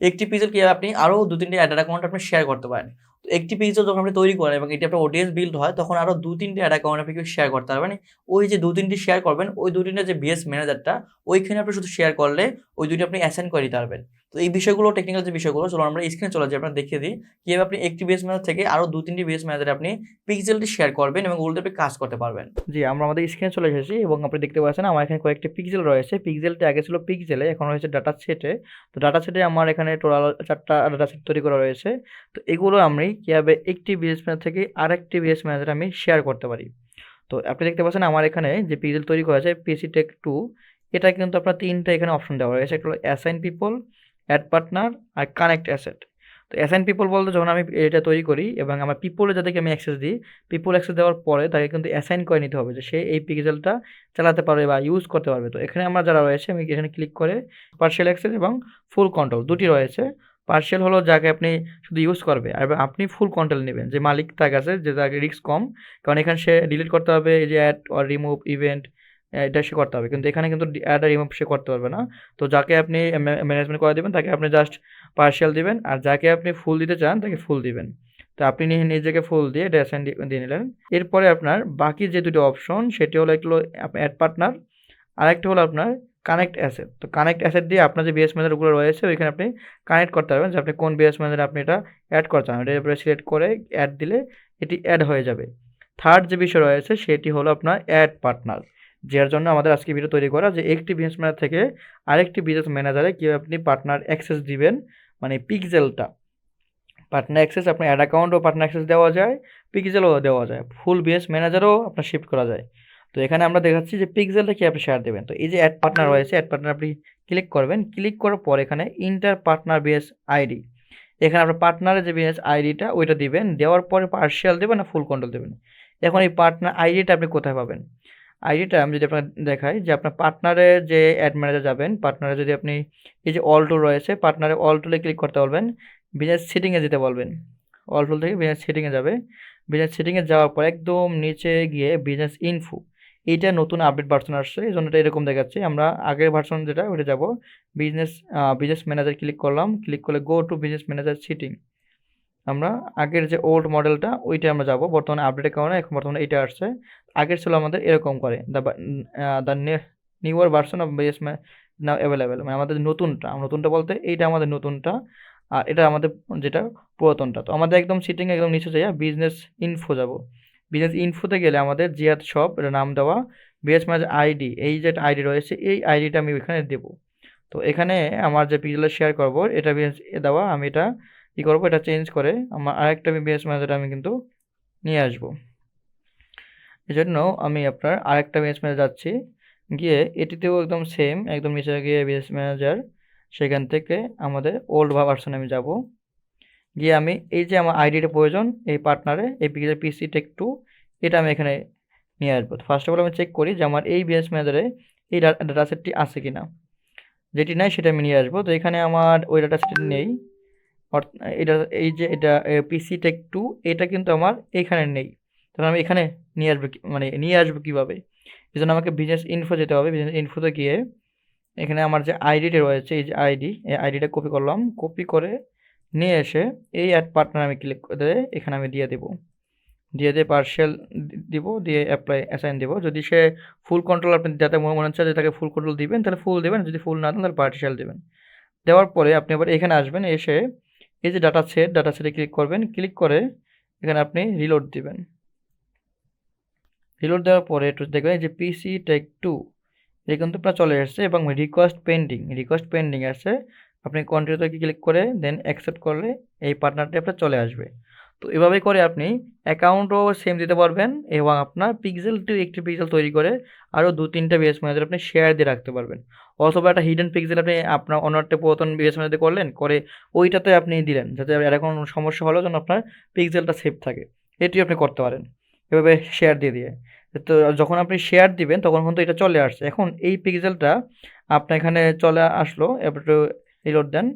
একটি পিক্সেল কি আপনি আরও দু তিনটে অ্যাড অ্যাকাউন্ট আপনি শেয়ার করতে পারেন। একটি পিক্সেল যখন আপনি তৈরি করেন এবং এটি আপনার অডিয়েন্স বিল্ড হয়, তখন আরও দু তিনটে অ্যাড অ্যাকাউন্ট আপনি শেয়ার করতে পারবেন। ওই যে দু তিনটি শেয়ার করবেন, ওই দু তিনটে যে বিএস ম্যানেজারটা ওইখানে আপনি শুধু শেয়ার করলে ওই দুটি আপনি অ্যাসেন্ড করে দিতে পারবেন। তো এই বিষয়গুলো টেকনিক্যাল যে বিষয়গুলো চলো আমরা স্ক্রিনে চলে যাই, আপনার দেখিয়ে দিই। কীভাবে আপনি একটি বিএস ম্যানেজার থেকে আরও দু তিনটি বিএস ম্যানেজারে আপনি পিক্সেলটি শেয়ার করবেন এবং ওগুলোতে আপনি কাজ করতে পারবেন। জি, আমরা আমাদের স্ক্রিনে চলে এসেছি এবং আপনি দেখতে পাচ্ছেন আমার এখানে কয়েকটি পিক্সেল রয়েছে। পিক্সেলটি আগে ছিল পিক্সেলে এখন রয়েছে ডাটা সেটে তো ডাটা সেটে আমার এখানে টোটাল চারটা ডাটা সেট তৈরি করা রয়েছে। তো এগুলো আমি কীভাবে একটি বিএস ম্যানেজার থেকে আরেকটি বিএস ম্যানেজারে আমি শেয়ার করতে পারি। তো আপনি দেখতে পাচ্ছেন আমার এখানে যে পিক্সেল তৈরি করা আছে পিসি টেক টু এটা কিন্তু আপনার তিনটা এখানে অপশন দেওয়া রয়েছে। একটা হলো অ্যাসাইন পিপল অ্যাড পার্টনার আর কানেক্ট অ্যাসেট তো অ্যাসাইন পিপল বলতে যখন আমি এটা তৈরি করি এবং আমার পিপলে যাদেরকে আমি অ্যাক্সেস দিই পিপল অ্যাক্সেস দেওয়ার পরে তাকে কিন্তু অ্যাসাইন করে নিতে হবে যে সে এই পিক্সেলটা চালাতে পারবে বা ইউজ করতে পারবে। তো এখানে আমার যারা রয়েছে, আমি এখানে ক্লিক করে পার্সিয়াল অ্যাক্সেস এবং ফুল কন্ট্রোল দুটি রয়েছে। পার্সিয়াল হলো যাকে আপনি শুধু ইউজ করবে। আর আপনি ফুল কন্ট্রোল নেবেন। যে মালিক তার কাছে, যে তাকে রিস্ক কম, কারণ এখানে সে ডিলিট করতে হবে, এই যে অ্যাড অর রিমুভ ইভেন্ট এটা সে করতে হবে। কিন্তু এখানে কিন্তু অ্যাড আর রিমুভ সে করতে পারবে না। তো যাকে আপনি ম্যানেজমেন্ট করে দেবেন, তাকে আপনি জাস্ট পার্সিয়াল দিবেন। আর যাকে আপনি ফুল দিতে চান, তাকে ফুল দিবেন। তো আপনি নিজেকে ফুল দিয়ে ড্যাসেন দিয়ে নিলেন। এরপরে আপনার বাকি যে দুটো অপশন সেটি হলো একটি অ্যাড পার্টনার আরেকটি হলো আপনার কানেক্ট অ্যাসেট তো কানেক্ট অ্যাসেট দিয়ে আপনার যে বিএস ম্যানেজারগুলো রয়েছে, ওইখানে আপনি কানেক্ট করতে পারবেন। যে আপনি কোন বিএস ম্যানেজার আপনি এটা অ্যাড করতে চান এটা সিলেক্ট করে অ্যাড দিলে এটি অ্যাড হয়ে যাবে। থার্ড যে বিষয় রয়েছে, সেটি হলো আপনার অ্যাড পার্টনার যার জন্য আমাদের আজকে ভিডিও তৈরি করা যে একটি বিজনেস ম্যানেজার থেকে আরেকটি বিজনেস ম্যানেজারে কীভাবে আপনি পার্টনার অ্যাক্সেস দিবেন মানে পিকজেলটা পার্টনার অ্যাক্সেস আপনার অ্যাড অ্যাকাউন্টও পার্টনার অ্যাক্সেস দেওয়া যায় পিকজেলও দেওয়া যায়। ফুল বিএস ম্যানেজারও আপনার শিফট করা যায়। তো এখানে আমরা দেখাচ্ছি যে পিক্সেলটা কি আপনি শেয়ার দেবেন। তো এই যে অ্যাড পার্টনার রয়েছে অ্যাড পার্টনার আপনি ক্লিক করবেন। ক্লিক করার পর এখানে ইন্টার পার্টনার বিএস আইডি এখানে আপনার পার্টনারের যে বিএস আইডিটা ওইটা দিবেন। দেওয়ার পরে পার্সিয়াল দেবেন না ফুল কন্ট্রোল দেবেন। এখন এই পার্টনার আইডিটা আপনি কোথায় পাবেন? আইডিটা আমি যদি আপনার দেখাই যে আপনার পার্টনারে যে অ্যাড ম্যানেজার যাবেন পার্টনারে যদি আপনি এই যে অল টুল রয়েছে পার্টনারে অল টুলে ক্লিক করতে বলবেন বিজনেস সিটিংয়ে যেতে বলবেন। অল টুল থেকে বিজনেস সিটিংয়ে যাবে। বিজনেস সিটিংয়ে যাওয়ার পর একদম নিচে গিয়ে বিজনেস ইনফো এইটা নতুন আপডেট ভার্সন আসছে, এই জন্য এটা এরকম দেখাচ্ছে। আমরা আগের ভার্সন যেটা, ওইটা যাব। বিজনেস বিজনেস ম্যানেজার ক্লিক করলাম। ক্লিক করলে go to business manager setting আমরা আগের যে ওল্ড মডেলটা ওইটা আমরা যাব। বর্তমানে আপডেটের কারণে এখন বর্তমানে এইটা আসছে। আগের ছিল আমাদের এরকম করে the the newer version of BS now available মানে আমাদের নতুনটা নতুনটা বলতে এইটা আমাদের নতুনটা, আর এটা আমাদের যেটা পুরাতনটা। তো আমাদের একদম সিটিং একদম নিচে যাইয়া বিজনেস ইনফো যাব। বিজনেস ইনফোতে গেলে আমাদের জিয়াদ শপ এটা নাম দেওয়া বিএস ম্যাচ আইডি এই যে আইডি রয়েছে, এই আইডিটা আমি এখানে দেব। তো এখানে আমার যে পিজেলা শেয়ার করব, এটা বিএস দেওয়া, আমি এটা কী করব, এটা চেঞ্জ করে আমার আরেকটা বিএস ম্যানেজার আমি কিন্তু নিয়ে আসব। এই জন্য আমি আপনার আরেকটা বিএস ম্যানেজার যাচ্ছি, গিয়ে এটিতেও একদম সেম একদম নিচে গিয়ে বিএস ম্যানেজার সেখান থেকে আমাদের ওল্ড ভার্সনে আমি যাব। গিয়ে আমি এই যে আমার আইডিটা প্রয়োজন, এই পার্টনারে এই পিক্সেল পিসি টেক টু এটা আমি এখানে নিয়ে আসব। ফার্স্ট অফ অল আমি চেক করি যে আমার এই বিএস ম্যানেজারে এই ডাটা সেটটি আছে কি না যেটি নাই সেটা আমি নিয়ে আসব। তো এখানে আমার ওই ডাটা সেটটি নেই। এটা এই যে এটা পিসি টেক টু এটা কিন্তু আমার এখানে নেই। তাহলে আমি এখানে নিয়ে আসব মানে নিয়ে আসব কীভাবে? এই জন্য আমাকে বিজনেস ইনফো যেতে হবে। বিজনেস ইনফোতে গিয়ে এখানে আমার যে আইডিটা রয়েছে, এই যে আইডি এই আইডিটা কপি করলাম। কপি করে নিয়ে এসে এই অ্যাড পার্টনার আমি ক্লিক করে এখানে আমি দিয়ে দেবো। দিয়ে দিয়ে পার্সিয়াল দিব, দিয়ে অ্যাপ্লাই অ্যাসাইন দেবো। যদি সে ফুল কন্ট্রোল আপনি যাতে মনে হচ্ছে যে তাকে ফুল কন্ট্রোল দিবেন, তাহলে ফুল দেবেন, যদি ফুল না দেন, তাহলে পার্টিশিয়াল দেবেন। দেওয়ার পরে আপনি আবার এখানে আসবেন, এসে এই যে ডাটা সেট ডাটা সেটে ক্লিক করবেন। ক্লিক করে এখানে আপনি রিলোড দিবেন। রিলোড দেওয়ার পরে একটু দেখবেন যে পিসি টেক টু এটা কিন্তু আপনার চলে আসছে এবং রিকোয়েস্ট পেন্ডিং রিকোয়েস্ট পেন্ডিং আছে। আপনি কন্টিনিউতে ক্লিক করে দেন অ্যাকসেপ্ট করলে এই পার্টনারটি আপনার চলে আসবে। তো এভাবে করে আপনি অ্যাকাউন্টও সেম দিতে পারবেন এবং আপনার পিক্সেল টু একটি পিক্সেল তৈরি করে আরও দু তিনটা বিএস ম্যানেজার আপনি শেয়ার দিয়ে রাখতে পারবেন। অথবা একটা হিডেন পিক্সেল আপনি আপনার অন্য একটা পুরাতন বিএস ম্যানেজার করলেন, করে ওইটাতে আপনি দিলেন যাতে এরকম সমস্যা হলেও যেন আপনার পিক্সেলটা সেফ থাকে। এটি আপনি করতে পারেন এভাবে শেয়ার দিয়ে দিয়ে। তো যখন আপনি শেয়ার দিবেন তখন কিন্তু এটা চলে আসছে। এখন এই পিক্সেলটা আপনার এখানে চলে আসলো, এবার রিলোড দেন,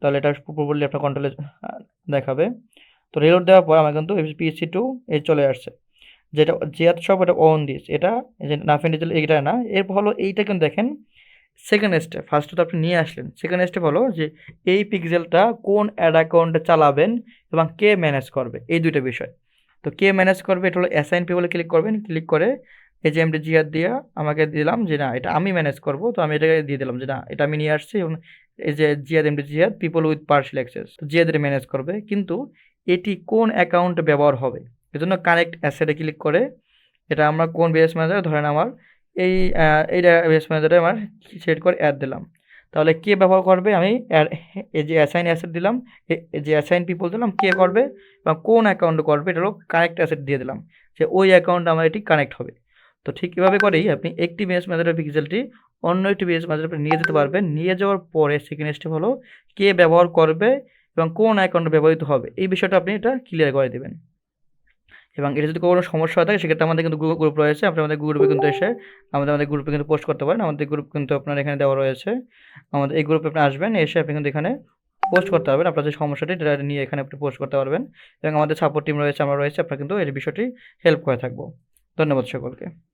তাহলে এটা প্রপারলি আপনার কন্ট্রোলে দেখাবে। তো রিলোড দেওয়ার পর আমার কিন্তু পিএসসি টু এ চলে আসছে। যেটা জিয়াত সব এটা অন দিস এটা যে নাফিন ডিজিটাল এইটা না, এরপর হলো এইটা কিন্তু দেখেন সেকেন্ড স্টেপ ফার্স্টে তো আপনি নিয়ে আসলেন। সেকেন্ড স্টেপ হলো যে এই পিক্সেলটা কোন অ্যাড অ্যাকাউন্টে চালাবেন এবং কে ম্যানেজ করবে, এই দুইটা বিষয়। তো কে ম্যানেজ করবে, এটা হলো অ্যাসাইন পিপলে ক্লিক করবেন ক্লিক করে এই যে এমডি জিয়াদ দিয়ে আমাকে দিলাম যে না, এটা আমি ম্যানেজ করব, তো আমি এটাকে দিয়ে দিলাম যে না, এটা আমি নিয়ে আসছি এবং এই যে Ziyad MD Ziyad people with partial access তো জিয়াদ এটা ম্যানেজ করবে। কিন্তু এটি কোন অ্যাকাউন্টে ব্যবহার হবে? এজন্য কানেক্ট অ্যাসেটে ক্লিক করে, এটা আমরা কোন বিএস ম্যানেজার ধরেন আমার এই এই বিএস ম্যানেজারে আমার সেট করে অ্যাড দিলাম। তাহলে কে ব্যবহার করবে? আমি এই যে অ্যাসাইন অ্যাসেট দিলাম এই যে অ্যাসাইন পিপল দিলাম, কে করবে বা কোন অ্যাকাউন্টে করবে, এটা হলো কানেক্ট অ্যাসেট দিয়ে দিলাম, যে ওই অ্যাকাউন্টে আমার এটি কানেক্ট হবে। তো ঠিক এভাবে করেই আপনি একটি বিএস ম্যানেজারের পিক্সেলটি অন্য একটি বিএস ম্যানেজারে নিয়ে যেতে পারবেন নিয়ে যাওয়ার পরে সেকেন্ড স্টেপ হলো কে ব্যবহার করবে এবং কোন অ্যাকাউন্টে ব্যবহৃত হবে। এই বিষয়টা আপনি এটা ক্লিয়ার করে দেবেন। এবং এটা যদি কোনো সমস্যা থাকে, সেক্ষেত্রে আমাদের কিন্তু গ্রুপ রয়েছে। আপনি আমাদের গ্রুপে কিন্তু এসে আমাদের আমাদের গ্রুপে কিন্তু পোস্ট করতে পারেন। আমাদের গ্রুপ কিন্তু আপনার এখানে দেওয়া রয়েছে। আমাদের এই গ্রুপে আপনি আসবেন, এসে আপনি কিন্তু এখানে পোস্ট করতে পারবেন। আপনার যে সমস্যাটি এটা নিয়ে এখানে আপনি পোস্ট করতে পারবেন। এবং আমাদের সাপোর্ট টিম রয়েছে, আমরা রয়েছে। আপনার কিন্তু এই বিষয়টি হেল্প করে থাকব। ধন্যবাদ সকলকে।